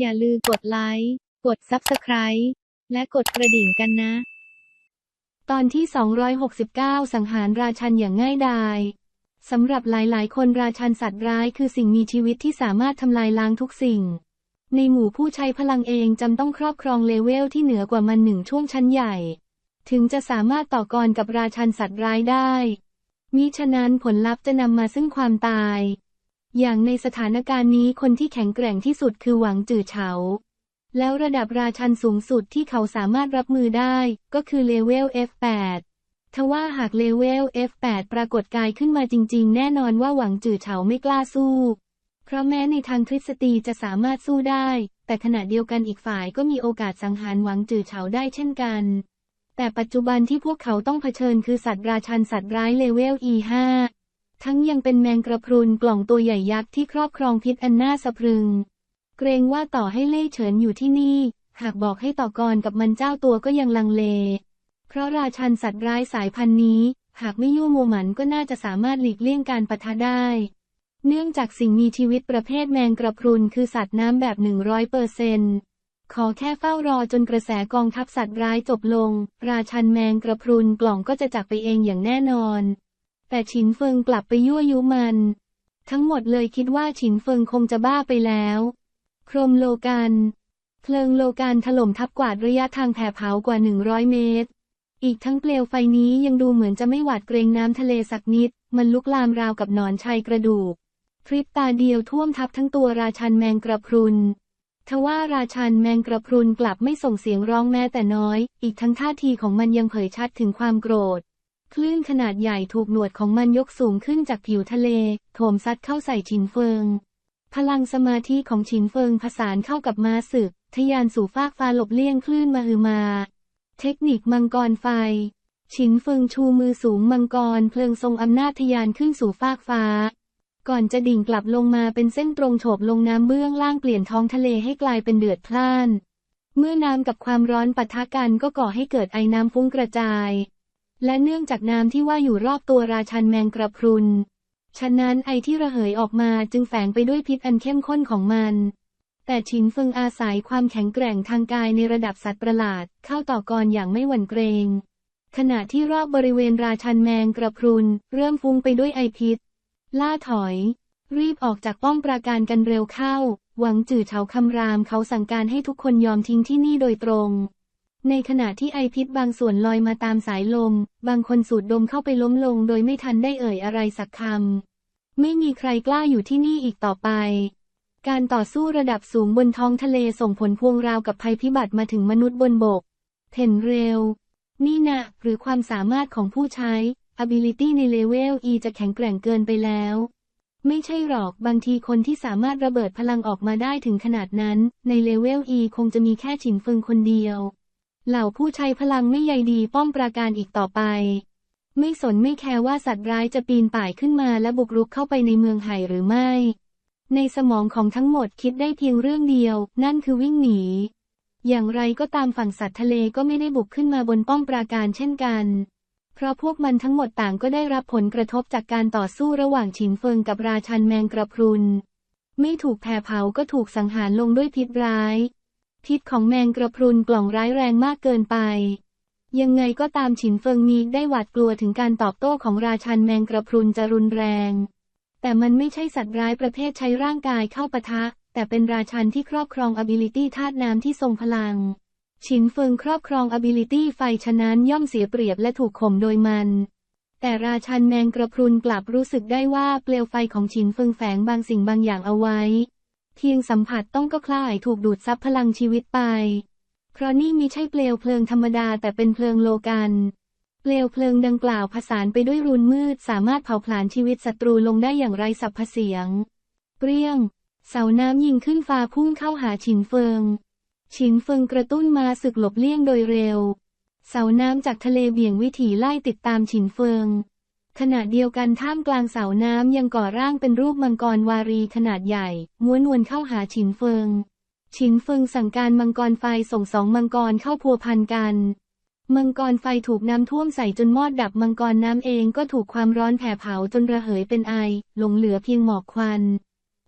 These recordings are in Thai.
อย่าลืมกดไลค์ กด Subscribe และกดกระดิ่งกันนะ ตอนที่ 269 สังหารราชันอย่างง่ายดายสำหรับหลายๆ คนราชันสัตว์ร้ายคือสิ่งมีชีวิตที่สามารถทำลายล้างทุกสิ่ง ในหมู่ผู้ใช้พลังเองจำต้องครอบครองเลเวลที่เหนือกว่ามันหนึ่งช่วงชั้นใหญ่ ถึงจะสามารถต่อกรกับราชันสัตว์ร้ายได้มิฉะนั้นผลลัพธ์จะนำมาซึ่งความตาย อย่างในสถานการณ์นี้คนที่แข็งแกร่งที่สุดคือหวังจื่อเฉา แล้วระดับราชันสูงสุดที่เขาสามารถรับมือได้ ก็คือเลเวล F8 ทว่าหากเลเวล F8 ปรากฏกายขึ้นมาจริง ๆ แน่นอนว่าหวังจื่อเฉาไม่กล้าสู้ เพราะแม้ในทางทฤษฎีจะสามารถสู้ได้ แต่ขณะเดียวกันอีกฝ่ายก็มีโอกาสสังหารหวังจื่อเฉาได้เช่นกัน แต่ปัจจุบันที่พวกเขาต้องเผชิญคือสัตว์ราชันสัตว์ร้ายเลเวล E5 ทั้งยังเป็นแมงกระพรุนกล่องตัวใหญ่ยักษ์ที่ครอบครองพิษอันน่าสะพรึง เกรงว่าต่อให้เล่เฉินอยู่ที่นี่ หากบอกให้ต่อกรกับมันเจ้าตัวก็ยังลังเล เพราะราชันสัตว์ร้ายสายพันธุ์นี้ หากไม่ยั่วโมหมันก็น่าจะสามารถหลีกเลี่ยงการปะทะได้ เนื่องจากสิ่งมีชีวิตประเภทแมงกระพรุนคือสัตว์น้ำแบบ100เปอร์เซนขอแค่เฝ้ารอจนกระแสกองทัพสัตว์ร้ายจบลง ราชันแมงกระพรุนกล่องก็จะจากไปเองอย่างแน่นอน แต่ฉินเฟิงกลับไปยั่วยุมัน ทั้งหมดเลยคิดว่าฉินเฟิงคงจะบ้าไปแล้ว โครมโลกันเพลิงโลกันถล่มทับกวาดระยะทางแผ่เผากว่า 100 เมตร อีกทั้งเปลวไฟนี้ยังดูเหมือนจะไม่หวาดเกรงน้ำทะเลสักนิด มันลุกลามราวกับหนอนชัยกระดูก พริบตาเดียวท่วมทับทั้งตัวราชันแมงกระพรุนทว่าราชันแมงกระพรุนกลับไม่ส่งเสียงร้องแม้แต่น้อย อีกทั้งท่าทีของมันยังเผยชัดถึงความโกรธ คลื่นขนาดใหญ่ถูกหนวดของมันยกสูงขึ้นจากผิวทะเล โถมซัดเข้าใส่ฉินเฟิง พลังสมาธิของฉินเฟิงผสานเข้ากับม้าศึก ทยานสู่ฟากฟ้าหลบเลี่ยงคลื่นมาฮือมา เทคนิคมังกรไฟฉินเฟิงชูมือสูงมังกรเพลิงทรงอำนาจทยานขึ้นสู่ฟากฟ้า ก่อนจะดิ่งกลับลงมาเป็นเส้นตรงโฉบลงน้ำเบื้องล่างเปลี่ยนท้องทะเลให้กลายเป็นเดือดพล่าน เมื่อน้ำกับความร้อนปะทะกันก็ก่อให้เกิดไอน้ำฟุ้งกระจาย และเนื่องจากน้ำที่ว่าอยู่รอบตัวราชันแมงกระพรุน ฉะนั้นไอที่ระเหยออกมาจึงแฝงไปด้วยพิษอันเข้มข้นของมัน แต่ฉินเฟิงอาศัยความแข็งแกร่งทางกายในระดับสัตว์ประหลาด เข้าต่อกรอย่างไม่หวั่นเกรง ขณะที่รอบบริเวณราชันแมงกระพรุน เริ่มฟุ้งไปด้วยไอพิษ ล่าถอย รีบออกจากป้อมปราการกันเร็วเข้า หวังจื่อเฉาคำรามเขาสั่งการให้ทุกคนยอมทิ้งที่นี่โดยตรง ในขณะที่ไอพิษบางส่วนลอยมาตามสายลม บางคนสูดดมเข้าไปล้มลงโดยไม่ทันได้เอ่ยอะไรสักคำ ไม่มีใครกล้าอยู่ที่นี่อีกต่อไป การต่อสู้ระดับสูงบนท้องทะเลส่งผลพวงราวกับภัยพิบัติมาถึงมนุษย์บนบกเทนเร็ว นี่นะ หรือความสามารถของผู้ใช้ ability ในเลเวล E จะแข็งแกร่งเกินไปแล้ว ไม่ใช่หรอกบางทีคนที่สามารถระเบิดพลังออกมาได้ถึงขนาดนั้น ในเลเวล E คงจะมีแค่ฉินเฟิงคนเดียว เหล่าผู้ใช้พลังไม่ใยดีป้อมปราการอีกต่อไป ไม่สนไม่แคร์ว่าสัตว์ร้ายจะปีนป่ายขึ้นมาและบุกรุกเข้าไปในเมืองไห่หรือไม่ ในสมองของทั้งหมดคิดได้เพียงเรื่องเดียว นั่นคือวิ่งหนี อย่างไรก็ตามฝั่งสัตว์ทะเลก็ไม่ได้บุกขึ้นมาบนป้อมปราการเช่นกัน เพราะพวกมันทั้งหมดต่างก็ได้รับผลกระทบจากการต่อสู้ระหว่างฉินเฟิงกับราชันแมงกระพรุน ไม่ถูกแผ่เผาก็ถูกสังหารลงด้วยพิษร้าย พิษของแมงกระพรุนกล่องร้ายแรงมากเกินไป ยังไงก็ตามฉินเฟิงมีได้หวาดกลัวถึงการตอบโต้ของราชันแมงกระพรุนจะรุนแรง แต่มันไม่ใช่สัตว์ร้ายประเภทใช้ร่างกายเข้าปะทะ แต่เป็นราชันที่ครอบครอง ability ธาตุน้ำที่ทรงพลัง ฉินเฟิงครอบครอง ability ไฟฉะนั้นย่อมเสียเปรียบและถูกข่มโดยมันแต่ราชันแมงกระพรุนกลับรู้สึกได้ว่าเปลวไฟของฉินเฟิงแฝงบางสิ่งบางอย่างเอาไว้ เพียงสัมผัสต้องก็คล้ายถูกดูดซับพลังชีวิตไป เพราะนี่มิใช่เปลวเพลิงธรรมดาแต่เป็นเพลิงโลกันเปลวเพลิงดังกล่าวผสานไปด้วยรูนมืดสามารถเผาผลาญชีวิตศัตรูลงได้อย่างไรสับพเสียง เปรี้ยง เสาน้ำยิงขึ้นฟ้าพุ่งเข้าหาฉินเฟิง ฉินเฟิงกระตุ้นมาศึกหลบเลี่ยงโดยเร็ว เสาน้ำจากทะเลเบี่ยงวิถีไล่ติดตามฉินเฟิง ขณะเดียวกันท่ามกลางเสาน้ำยังก่อร่างเป็นรูปมังกรวารีขนาดใหญ่ ม้วนวนเข้าหาฉินเฟิง ฉินเฟิงสั่งการมังกรไฟส่งสองมังกรเข้าพัวพันกัน มังกรไฟถูกน้ำท่วมใส่จนมอดดับมังกรน้ำเองก็ถูกความร้อนแผ่เผาจนระเหยเป็นไอ หลงเหลือเพียงหมอกควัน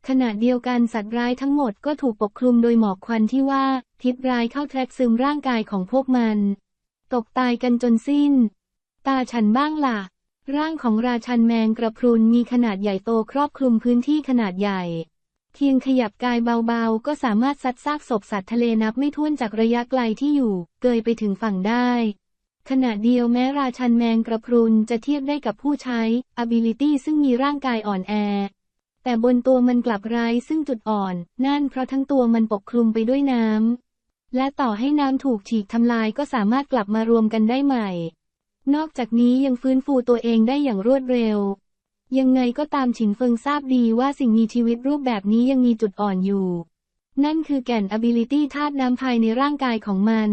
ขณะเดียวกันสัตว์ร้ายทั้งหมดก็ถูกปกคลุมโดยหมอกควันที่ว่า พิษร้ายเข้าแทรกซึมร่างกายของพวกมัน ตกตายกันจนสิ้น ตาฉันบ้างล่ะ ร่างของราชันแมงกระพรุนมีขนาดใหญ่โตครอบคลุมพื้นที่ขนาดใหญ่ เพียงขยับกายเบาๆ ก็สามารถซัดซากศพสัตว์ทะเลนับไม่ถ้วนจากระยะไกลที่อยู่ เกยไปถึงฝั่งได้ ขณะเดียวแม้ราชันแมงกระพรุนจะเทียบได้กับผู้ใช้ ability ซึ่งมีร่างกายอ่อนแอ แต่บนตัวมันกลับไร้ซึ่งจุดอ่อน นั่นเพราะทั้งตัวมันปกคลุมไปด้วยน้ำและต่อให้น้ำถูกฉีกทำลายก็สามารถกลับมารวมกันได้ใหม่ นอกจากนี้ยังฟื้นฟูตัวเองได้อย่างรวดเร็ว ยังไงก็ตามฉินเฟิงทราบดีว่าสิ่งมีชีวิตรูปแบบนี้ยังมีจุดอ่อนอยู่ นั่นคือแก่น ability ธาตุน้ำภายในร่างกายของมัน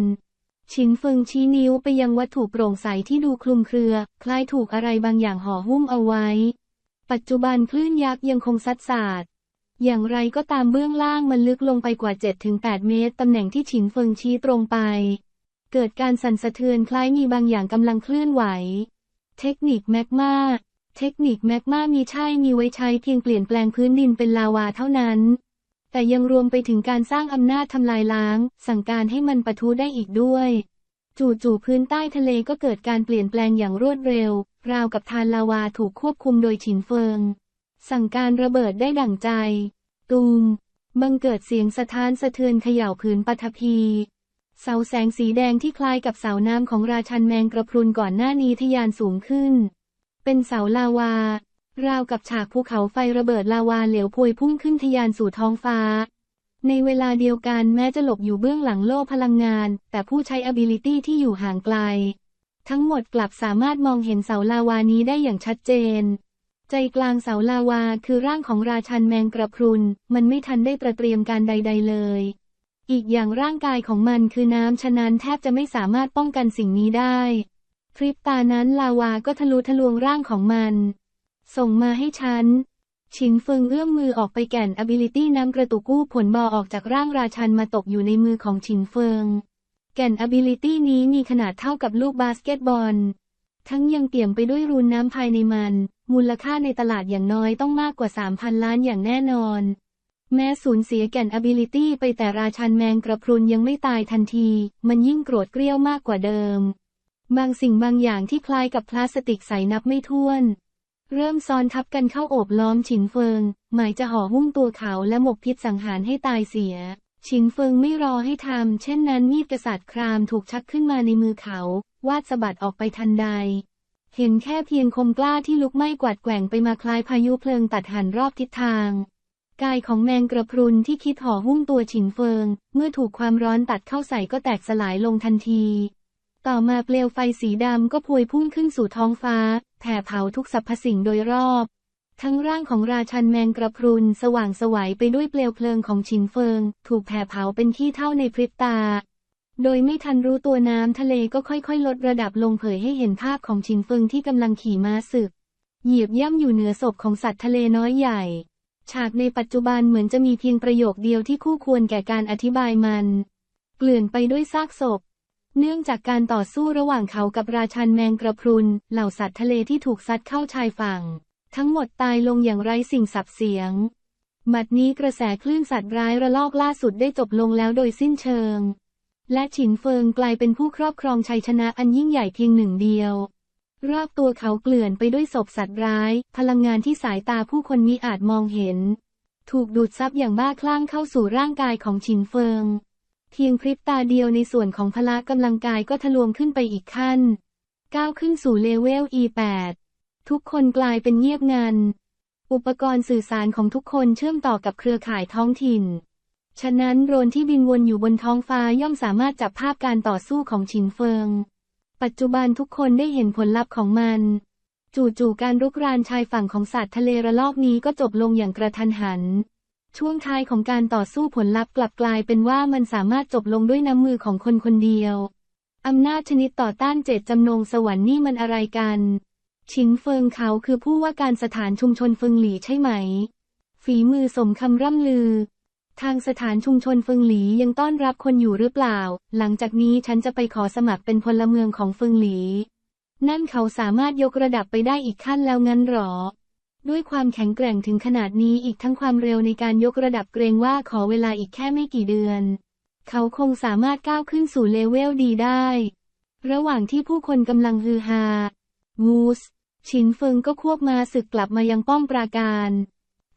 ฉินเฟิงชี้นิ้วไปยังวัตถุโปร่งใสที่ดูคลุมเครือ คล้ายถูกอะไรบางอย่างห่อหุ้มเอาไว้ ปัจจุบันคลื่นยักษ์ยังคงซัดสาดอย่างไรก็ตามเบื้องล่างมันลึกลงไปกว่า 7-8 เมตร ตำแหน่งที่ฉินเฟิงชี้ตรงไป เกิดการสั่นสะเทือนคล้ายมีบางอย่างกำลังเคลื่อนไหว เทคนิคแมกมาเทคนิคแมกมามีใช่มีไว้ใช้เพียงเปลี่ยนแปลงพื้นดินเป็นลาวาเท่านั้น แต่ยังรวมไปถึงการสร้างอำนาจทำลายล้าง สั่งการให้มันปะทุได้อีกด้วย จู่ๆพื้นใต้ทะเลก็เกิดการเปลี่ยนแปลงอย่างรวดเร็ว ราวกับทานลาวาถูกควบคุมโดยฉินเฟิง สั่งการระเบิดได้ดั่งใจ ตูมบังเกิดเสียงสะท้านสะเทือนเขย่าผืนปฐพี เสาแสงสีแดงที่คล้ายกับเสาน้ำของราชันแมงกระพรุนก่อนหน้านี้ทะยานสูงขึ้น เป็นเสาลาวา ราวกับฉากภูเขาไฟระเบิดลาวาเหลวพวยพุ่งขึ้นทะยานสู่ท้องฟ้า ในเวลาเดียวกันแม้จะหลบอยู่เบื้องหลังโล่พลังงาน แต่ผู้ใช้ ability ที่อยู่ห่างไกล ทั้งหมดกลับสามารถมองเห็นเสาลาวานี้ได้อย่างชัดเจน ใจกลางเสาลาวาคือร่างของราชันแมงกระพรุน มันไม่ทันได้ประเตรียมการใด ๆ เลย อีกอย่างร่างกายของมันคือน้ำฉะนั้นแทบจะไม่สามารถป้องกันสิ่งนี้ได้พริบตานั้นลาวาก็ทะลุทะลวงร่างของมัน ส่งมาให้ฉันฉินเฟิงเอื้อมมือออกไปแก่น ability น้ำกระตุกกู้ผลบอออกจากร่างราชันมาตกอยู่ในมือของฉินเฟิง แก่น ability นี้มีขนาดเท่ากับลูกบาสเกตบอล ทั้งยังเตี่ยมไปด้วยรูนน้ำภายในมัน มูลค่าในตลาดอย่างน้อยต้องมากกว่า 3,000 ล้านอย่างแน่นอน แม้สูญเสียแก่น ability ไปแต่ราชันแมงกระพรุนยังไม่ตายทันที มันยิ่งโกรธเกรี้ยวมากกว่าเดิม บางสิ่งบางอย่างที่คล้ายกับพลาสติกใสนับไม่ถ้วน เริ่มซ้อนทับกันเข้าโอบล้อมฉินเฟิง หมายจะห่อหุ้มตัวเขาและหมกพิษสังหารให้ตายเสีย ฉินเฟิงไม่รอให้ทำเช่นนั้นมีดกษัตริย์ครามถูกชักขึ้นมาในมือเขา วาดสะบัดออกไปทันใดเห็นแค่เพียงคมกล้าที่ลุกไหม้กวาดแกว่งไปมาคล้ายพายุเพลิงตัดหันรอบทิศทาง กายของแมงกระพรุนที่คิดห่อหุ้มตัวฉินเฟิง เมื่อถูกความร้อนตัดเข้าใส่ก็แตกสลายลงทันที ต่อมาเปลวไฟสีดำก็พวยพุ่งขึ้นสู่ท้องฟ้า แผ่เผาทุกสรรพสิ่งโดยรอบ ทั้งร่างของราชันแมงกระพรุนสว่างสวัยไปด้วยเปลวเพลิงของฉินเฟิง ถูกแผ่เผาเป็นขี้เท่าในพริบตา โดยไม่ทันรู้ตัวน้ำทะเลก็ค่อยๆ ลดระดับลงเผยให้เห็นภาพของฉินเฟิงที่กำลังขี่ม้าศึก เหยียบย่ำอยู่เหนือศพของสัตว์ทะเลน้อยใหญ่ ฉากในปัจจุบันเหมือนจะมีเพียงประโยคเดียวที่คู่ควรแก่การอธิบายมัน เกลื่อนไปด้วยซากศพ เนื่องจากการต่อสู้ระหว่างเขากับราชันแมงกระพรุน เหล่าสัตว์ทะเลที่ถูกซัดเข้าชายฝั่ง ทั้งหมดตายลงอย่างไร้สิ่งสับเสียงบัดนี้กระแสคลื่นสัตว์ร้ายระลอกล่าสุดได้จบลงแล้วโดยสิ้นเชิง และฉินเฟิงกลายเป็นผู้ครอบครองชัยชนะอันยิ่งใหญ่เพียงหนึ่งเดียว รอบตัวเขาเกลื่อนไปด้วยศพสัตว์ร้าย พลังงานที่สายตาผู้คนมิอาจมองเห็น ถูกดูดซับอย่างบ้าคลั่งเข้าสู่ร่างกายของฉินเฟิง เพียงพริบตาเดียวในส่วนของพละกำลังกายก็ทะลวงขึ้นไปอีกขั้น ก้าวขึ้นสู่เลเวล E8 ทุกคนกลายเป็นเงียบงัน อุปกรณ์สื่อสารของทุกคนเชื่อมต่อกับเครือข่ายท้องถิ่น ฉะนั้นโดรนที่บินวนอยู่บนท้องฟ้าย่อมสามารถจับภาพการต่อสู้ของฉินเฟิง ปัจจุบันทุกคนได้เห็นผลลัพธ์ของมัน จู่ๆการรุกรานชายฝั่งของสัตว์ทะเลระลอกนี้ก็จบลงอย่างกระทันหัน ช่วงท้ายของการต่อสู้ผลลัพธ์กลับกลายเป็นว่ามันสามารถจบลงด้วยน้ำมือของคนคนเดียวอำนาจชนิดต่อต้านเจตจำนงสวรรค์นี่มันอะไรกัน ชิงเฟิงเขาคือผู้ว่าการสถานชุมชนเฟิงหลี่ใช่ไหม ฝีมือสมคำร่ำลือ ทางสถานชุมชนฟิงหลียังต้อนรับคนอยู่หรือเปล่า หลังจากนี้ฉันจะไปขอสมัครเป็นพลเมืองของฟิงหลี นั่นเขาสามารถยกระดับไปได้อีกขั้นแล้วงั้นหรอ ด้วยความแข็งแกร่งถึงขนาดนี้อีกทั้งความเร็วในการยกระดับเกรงว่าขอเวลาอีกแค่ไม่กี่เดือน เขาคงสามารถก้าวขึ้นสู่เลเวลดีได้ ระหว่างที่ผู้คนกำลังฮือฮาวูสฉินเฟิงก็ควบมาศึกกลับมายังป้อมปราการ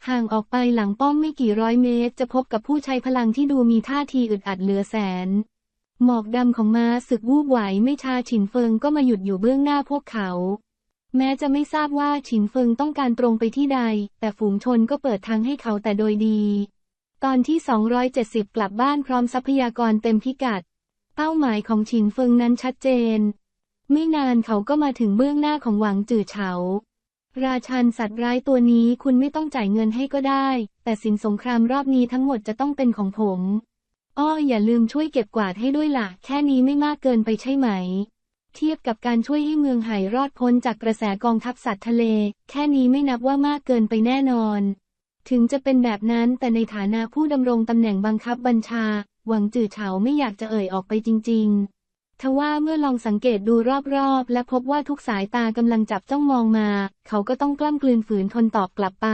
ห่างออกไปหลังป้อมไม่กี่ร้อยเมตร จะพบกับผู้ใช้พลังที่ดูมีท่าทีอึดอัดเหลือแสน หมอกดำของม้าศึกวูบไหวไม่ชาฉินเฟิงก็มาหยุดอยู่เบื้องหน้าพวกเขา แม้จะไม่ทราบว่าฉินเฟิงต้องการตรงไปที่ใด แต่ฝูงชนก็เปิดทางให้เขาแต่โดยดี ตอนที่ 270 กลับบ้านพร้อมทรัพยากรเต็มพิกัด เป้าหมายของฉินเฟิงนั้นชัดเจน ไม่นานเขาก็มาถึงเบื้องหน้าของหวังจื่อเฉา ราชันสัตว์ร้ายตัวนี้คุณไม่ต้องจ่ายเงินให้ก็ได้ แต่สินสงครามรอบนี้ทั้งหมดจะต้องเป็นของผม อ้ออย่าลืมช่วยเก็บกวาดให้ด้วยล่ะ แค่นี้ไม่มากเกินไปใช่ไหม เทียบกับการช่วยให้เมืองไห่รอดพ้นจากกระแสกองทัพสัตว์ทะเล แค่นี้ไม่นับว่ามากเกินไปแน่นอน ถึงจะเป็นแบบนั้นแต่ในฐานะผู้ดำรงตำแหน่งบังคับบัญชา หวังจื่อเฉาไม่อยากจะเอ่ยออกไปจริง ๆ ทว่าเมื่อลองสังเกตดูรอบๆ และพบว่าทุกสายตากำลังจับจ้องมองมา เขาก็ต้องกล้ำกลืนฝืนทนตอบกลับไป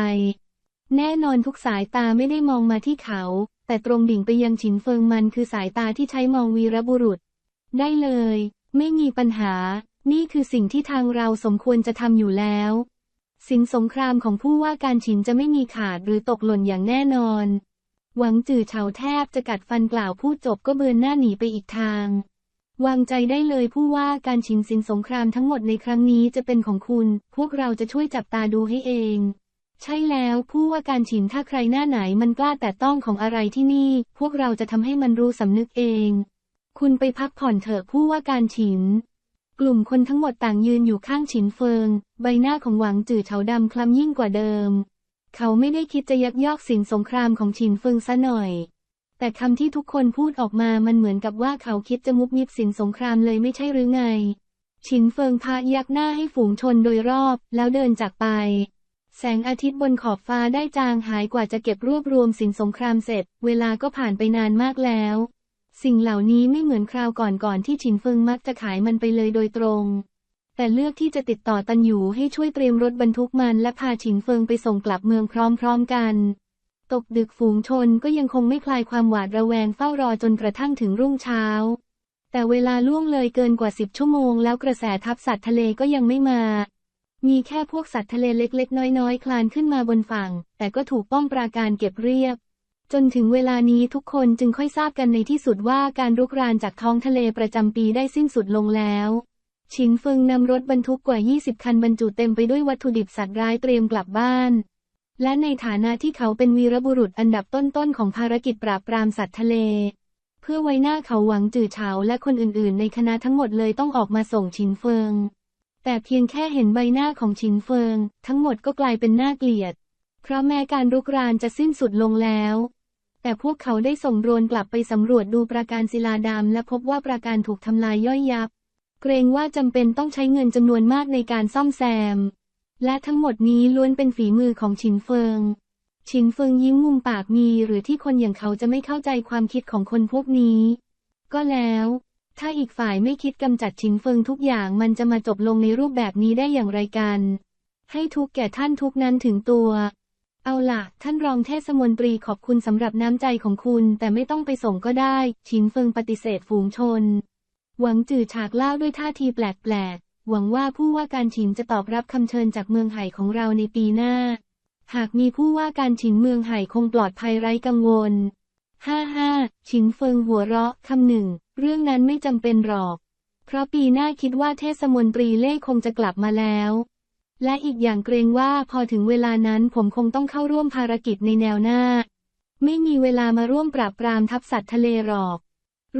แน่นอนทุกสายตาไม่ได้มองมาที่เขา แต่ตรงดิ่งไปยังฉินเฟิงมันคือสายตาที่ใช้มองวีรบุรุษ ได้เลย ไม่มีปัญหา นี่คือสิ่งที่ทางเราสมควรจะทำอยู่แล้ว สินสงครามของผู้ว่าการฉินจะไม่มีขาดหรือตกหล่นอย่างแน่นอน หวังจื่อเฉาแทบจะกัดฟันกล่าวพูดจบก็เบือนหน้าหนีไปอีกทาง วางใจได้เลยผู้ว่าการฉินสินสงครามทั้งหมดในครั้งนี้จะเป็นของคุณ พวกเราจะช่วยจับตาดูให้เอง ใช่แล้วผู้ว่าการฉินถ้าใครหน้าไหนมันกล้าแต่ต้องของอะไรที่นี่ พวกเราจะทำให้มันรู้สำนึกเอง คุณไปพักผ่อนเถอะผู้ว่าการฉินกลุ่มคนทั้งหมดต่างยืนอยู่ข้างฉินเฟิง ใบหน้าของหวังจื่อเฉาดำคล้ำยิ่งกว่าเดิม เขาไม่ได้คิดจะยักยอกสินสงครามของฉินเฟิงซะหน่อย แต่คำที่ทุกคนพูดออกมามันเหมือนกับว่าเขาคิดจะมุบมิบสินสงครามเลยไม่ใช่หรือไง ฉินเฟิงพายักหน้าให้ฝูงชนโดยรอบ แล้วเดินจากไป แสงอาทิตย์บนขอบฟ้าได้จางหายกว่าจะเก็บรวบรวมสินสงครามเสร็จ เวลาก็ผ่านไปนานมากแล้ว สิ่งเหล่านี้ไม่เหมือนคราวก่อนๆที่ฉินเฟิงมักจะขายมันไปเลยโดยตรง แต่เลือกที่จะติดต่อตันหยูให้ช่วยเตรียมรถบรรทุกมันและพาฉินเฟิงไปส่งกลับเมืองพร้อมๆกัน ตกดึกฝูงชนก็ยังคงไม่คลายความหวาดระแวงเฝ้ารอจนกระทั่งถึงรุ่งเช้า แต่เวลาล่วงเลยเกินกว่าสิบชั่วโมงแล้วกระแสทัพสัตว์ทะเลก็ยังไม่มา มีแค่พวกสัตว์ทะเลเล็กๆ น้อยๆ คลานขึ้นมาบนฝั่ง แต่ก็ถูกป้อมปราการเก็บเรียบ จนถึงเวลานี้ทุกคนจึงค่อยทราบกันในที่สุดว่าการรุกรานจากท้องทะเลประจำปีได้สิ้นสุดลงแล้วชินเฟิงนำรถบรรทุกกว่า 20 คันบรรจุเต็มไปด้วยวัตถุดิบสัตว์ร้ายเตรียมกลับบ้าน และในฐานะที่เขาเป็นวีรบุรุษอันดับต้นๆของภารกิจปราบปรามสัตว์ทะเล เพื่อไว้หน้าเขาหวังจื่อเฉาและคนอื่นๆ ในคณะทั้งหมดเลยต้องออกมาส่งชินเฟิง แต่เพียงแค่เห็นใบหน้าของชินเฟิง ทั้งหมดก็กลายเป็นหน่าเกลียด เพราะแม้การรุกรานจะสิ้นสุดลงแล้ว แต่พวกเขาได้ส่งโดรนกลับไปสำรวจดูปราการศิลาดำและพบว่าปราการถูกทำลายย่อยยับ เกรงว่าจำเป็นต้องใช้เงินจำนวนมากในการซ่อมแซม และทั้งหมดนี้ล้วนเป็นฝีมือของฉินเฟิง ฉินเฟิงยิ้มมุมปากมีหรือที่คนอย่างเขาจะไม่เข้าใจความคิดของคนพวกนี้ ก็แล้ว ถ้าอีกฝ่ายไม่คิดกำจัดฉินเฟิงทุกอย่างมันจะมาจบลงในรูปแบบนี้ได้อย่างไรกัน ให้ทุกแก่ท่านทุกนั้นถึงตัว เอาล่ะท่านรองเทศมนตรีขอบคุณสำหรับน้ำใจของคุณแต่ไม่ต้องไปส่งก็ได้ ฉินเฟิงปฏิเสธฝูงชน หวังจื่อฉากเล่าด้วยท่าทีแปลก หวังว่าผู้ว่าการฉินจะตอบรับคำเชิญจากเมืองไห่ของเราในปีหน้า หากมีผู้ว่าการฉินเมืองไห่คงปลอดภัยไร้กังวลห้าห้าฉินเฟิงหัวเราะคำหนึ่ง เรื่องนั้นไม่จำเป็นหรอก เพราะปีหน้าคิดว่าเทศมนตรีเล่คงจะกลับมาแล้ว และอีกอย่างเกรงว่าพอถึงเวลานั้นผมคงต้องเข้าร่วมภารกิจในแนวหน้า ไม่มีเวลามาร่วมปราบปรามทัพสัตว์ทะเลหรอก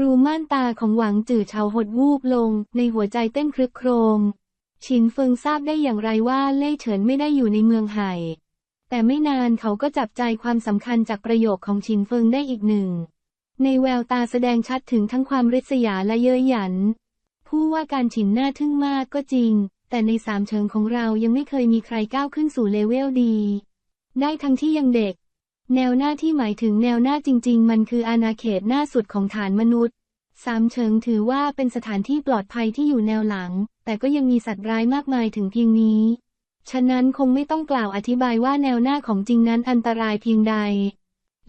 รูม่านตาของหวังจื่อเฉาหดวูบลง ในหัวใจเต้นครึกโครมฉินเฟิงทราบได้อย่างไรว่าเล่เฉินไม่ได้อยู่ในเมืองไห่ แต่ไม่นานเขาก็จับใจความสำคัญจากประโยคของฉินเฟิงได้อีกหนึ่ง ในแววตาแสดงชัดถึงทั้งความริษยาและเย้ยหยัน ผู้ว่าการฉินน่าทึ่งมากก็จริง แต่ในสามเชิงของเรายังไม่เคยมีใครก้าวขึ้นสู่เลเวลดี ได้ทั้งที่ยังเด็ก แนวหน้าที่หมายถึงแนวหน้าจริง ๆ มันคืออาณาเขตหน้าสุดของฐานมนุษย์ สามเชิงถือว่าเป็นสถานที่ปลอดภัยที่อยู่แนวหลัง แต่ก็ยังมีสัตว์ร้ายมากมายถึงเพียงนี้ ฉะนั้นคงไม่ต้องกล่าวอธิบายว่าแนวหน้าของจริงนั้นอันตรายเพียงใด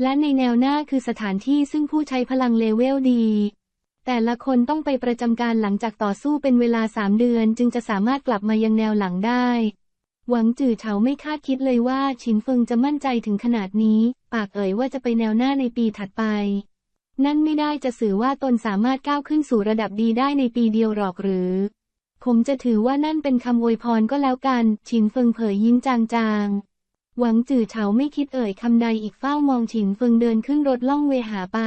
และในแนวหน้าคือสถานที่ซึ่งผู้ใช้พลังเลเวลดี แต่ละคนต้องไปประจำการหลังจากต่อสู้เป็นเวลาสามเดือน จึงจะสามารถกลับมายังแนวหลังได้ หวังจื่อเฉาไม่คาดคิดเลยว่าฉินเฟิงจะมั่นใจถึงขนาดนี้ ปากเอ่ยว่าจะไปแนวหน้าในปีถัดไป นั่นไม่ได้จะสื่อว่าตนสามารถก้าวขึ้นสู่ระดับดีได้ในปีเดียวหรอกหรือ ผมจะถือว่านั่นเป็นคำอวยพรก็แล้วกันฉินเฟิงเผยยิ้มจางๆ หวังจื่อเฉาไม่คิดเอ่ยคำใดอีกเฝ้ามองฉินเฟิงเดินขึ้นรถล่องเวหาไป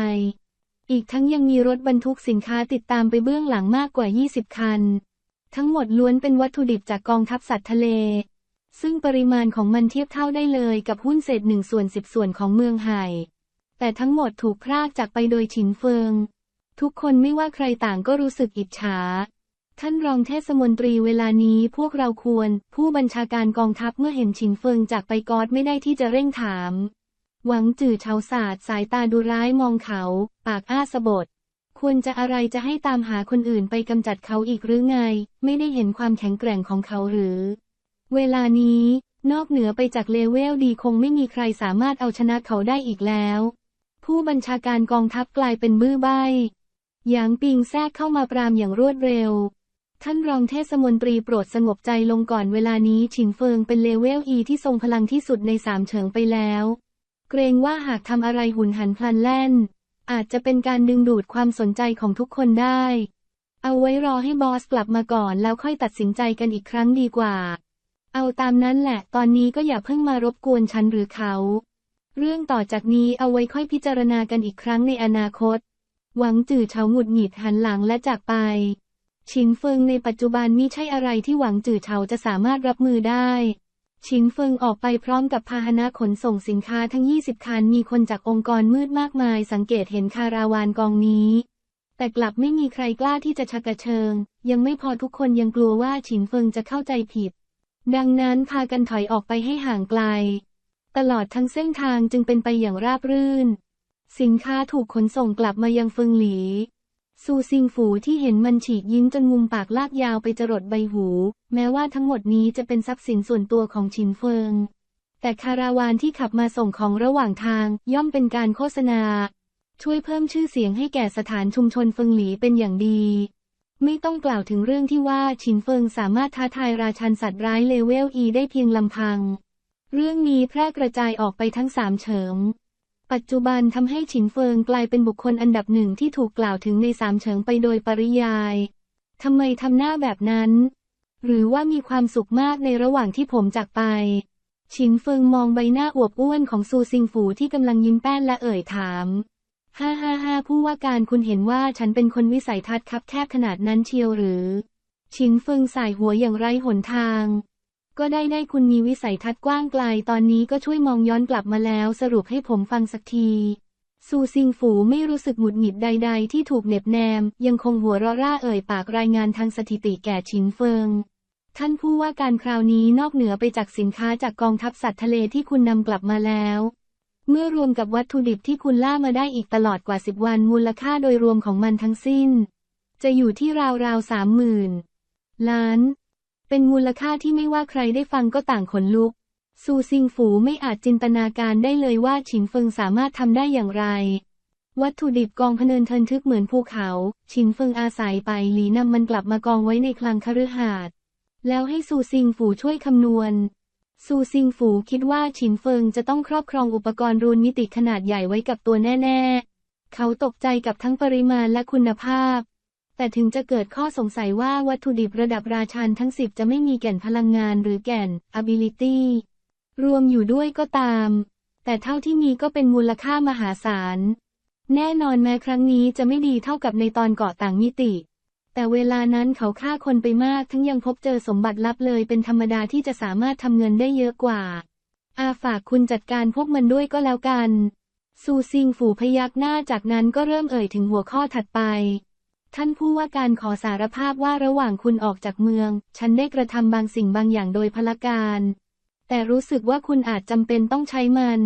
อีกทั้งยังมีรถบรรทุกสินค้าติดตามไปเบื้องหลังมากกว่า 20 คัน ทั้งหมดล้วนเป็นวัตถุดิบจากกองทัพสัตว์ทะเล ซึ่งปริมาณของมันเทียบเท่าได้เลยกับหุ้นเศษหนึ่งส่วนสิบส่วนของเมืองไห่ แต่ทั้งหมดถูกพรากจากไปโดยฉินเฟิง ทุกคนไม่ว่าใครต่างก็รู้สึกอิจฉา ท่านรองเทศมนตรีเวลานี้พวกเราควร ผู้บัญชาการกองทัพเมื่อเห็นฉินเฟิงจากไปกอดไม่ได้ที่จะเร่งถาม หวังจื่อเฉาศาสตร์สายตาดูร้ายมองเขา ปากอ้าสบดควรจะอะไรจะให้ตามหาคนอื่นไปกำจัดเขาอีกหรือไง ไม่ได้เห็นความแข็งแกร่งของเขาหรือ เวลานี้นอกเหนือไปจากเลเวลดีคงไม่มีใครสามารถเอาชนะเขาได้อีกแล้ว ผู้บัญชาการกองทัพกลายเป็นบื้อใบหยางปิงแทรกเข้ามาปรามอย่างรวดเร็ว ท่านรองเทศมนตรีโปรดสงบใจลงก่อนเวลานี้ฉินเฟิงเป็นเลเวลอีที่ทรงพลังที่สุดในสามเฉิงไปแล้ว เกรงว่าหากทำอะไรหุนหันพลันแล่น อาจจะเป็นการดึงดูดความสนใจของทุกคนได้ เอาไว้รอให้บอสกลับมาก่อนแล้วค่อยตัดสินใจกันอีกครั้งดีกว่า เอาตามนั้นแหละ ตอนนี้ก็อย่าเพิ่งมารบกวนฉันหรือเขา เรื่องต่อจากนี้เอาไว้ค่อยพิจารณากันอีกครั้งในอนาคต หวังจื่อเฉาหงุดหงิดหันหลังและจากไป ชินเฟิงในปัจจุบันมิใช่อะไรที่หวังจื่อเฉาจะสามารถรับมือได้ ชินเฟิงออกไปพร้อมกับพาหนะขนส่งสินค้าทั้ง 20 คัน มีคนจากองค์กรมืดมากมาย สังเกตเห็นคาราวานกองนี้แต่กลับไม่มีใครกล้าที่จะชักกระเชิง ยังไม่พอทุกคนยังกลัวว่าฉินเฟิงจะเข้าใจผิด ดังนั้นพากันถอยออกไปให้ห่างไกล ตลอดทั้งเส้นทางจึงเป็นไปอย่างราบรื่น สินค้าถูกขนส่งกลับมายังเฟิงหลี ซูซิงฝูที่เห็นมันฉีกยิ้มจนมุมปากลากยาวไปจรดใบหู แม้ว่าทั้งหมดนี้จะเป็นทรัพย์สินส่วนตัวของชินเฟิง แต่คาราวานที่ขับมาส่งของระหว่างทางย่อมเป็นการโฆษณา ช่วยเพิ่มชื่อเสียงให้แก่สถานชุมชนเฟิงหลีเป็นอย่างดี ไม่ต้องกล่าวถึงเรื่องที่ว่าชินเฟิงสามารถท้าทายราชันสัตว์ร้ายเลเวลอีได้เพียงลำพัง เรื่องนี้แพร่กระจายออกไปทั้งสามเฉิงปัจจุบันทำให้ฉินเฟิงกลายเป็นบุคคลอันดับหนึ่งที่ถูกกล่าวถึงในสามเฉิงไปโดยปริยายทำไมทำหน้าแบบนั้น หรือว่ามีความสุขมากในระหว่างที่ผมจากไป ฉินเฟิงมองใบหน้าอวบอ้วนของซูซิงฝูที่กำลังยิ้มแป้นและเอ่ยถาม ฮ่าฮ่าฮ่าผู้ว่าการคุณเห็นว่าฉันเป็นคนวิสัยทัศน์คับแคบขนาดนั้นเชียวหรือฉินเฟิงสายหัวอย่างไร้หนทาง ก็ได้ได้คุณมีวิสัยทัศน์กว้างไกลตอนนี้ก็ช่วยมองย้อนกลับมาแล้วสรุปให้ผมฟังสักทีซูซิงฝูไม่รู้สึกหงุดหงิดใด ๆ ที่ถูกเหน็บแนม ยังคงหัวเราะร่าเอ่ยปากรายงานทางสถิติแก่ฉินเฟิง ท่านผู้ว่าการคราวนี้นอกเหนือไปจากสินค้าจากกองทัพสัตว์ทะเลที่คุณนำกลับมาแล้ว เมื่อรวมกับวัตถุดิบที่คุณล่ามาได้อีกตลอดกว่าสิบวันมูลค่าโดยรวมของมันทั้งสิ้น จะอยู่ที่ราวๆสามหมื่นล้าน เป็นมูลค่าที่ไม่ว่าใครได้ฟังก็ต่างขนลุก ซูซิงฝูไม่อาจจินตนาการได้เลยว่าฉินเฟิงสามารถทำได้อย่างไร วัตถุดิบกองพเนินเทินทึกเหมือนภูเขา ฉินเฟิงอาศัยไปหลีนำมันกลับมากองไว้ในคลังคฤหาสน์แล้วให้ซูซิงฝูช่วยคำนวณ ซูซิงฝูคิดว่าฉินเฟิงจะต้องครอบครองอุปกรณ์รูนมิติขนาดใหญ่ไว้กับตัวแน่ๆ เขาตกใจกับทั้งปริมาณและคุณภาพ แต่ถึงจะเกิดข้อสงสัยว่าวัตถุดิบระดับราชันทั้งสิบจะไม่มีแก่นพลังงานหรือแก่น ability รวมอยู่ด้วยก็ตาม แต่เท่าที่มีก็เป็นมูลค่ามหาศาล แน่นอนแม้ครั้งนี้จะไม่ดีเท่ากับในตอนเกาะต่างมิติ แต่เวลานั้นเขาฆ่าคนไปมากทั้งยังพบเจอสมบัติลับเลยเป็นธรรมดาที่จะสามารถทำเงินได้เยอะกว่า อาฝากคุณจัดการพวกมันด้วยก็แล้วกัน ซูซิงฝูพยักหน้าจากนั้นก็เริ่มเอ่ยถึงหัวข้อถัดไป ท่านผู้ว่าการขอสารภาพว่าระหว่างคุณออกจากเมือง ฉันได้กระทำบางสิ่งบางอย่างโดยพละการ แต่รู้สึกว่าคุณอาจจำเป็นต้องใช้มัน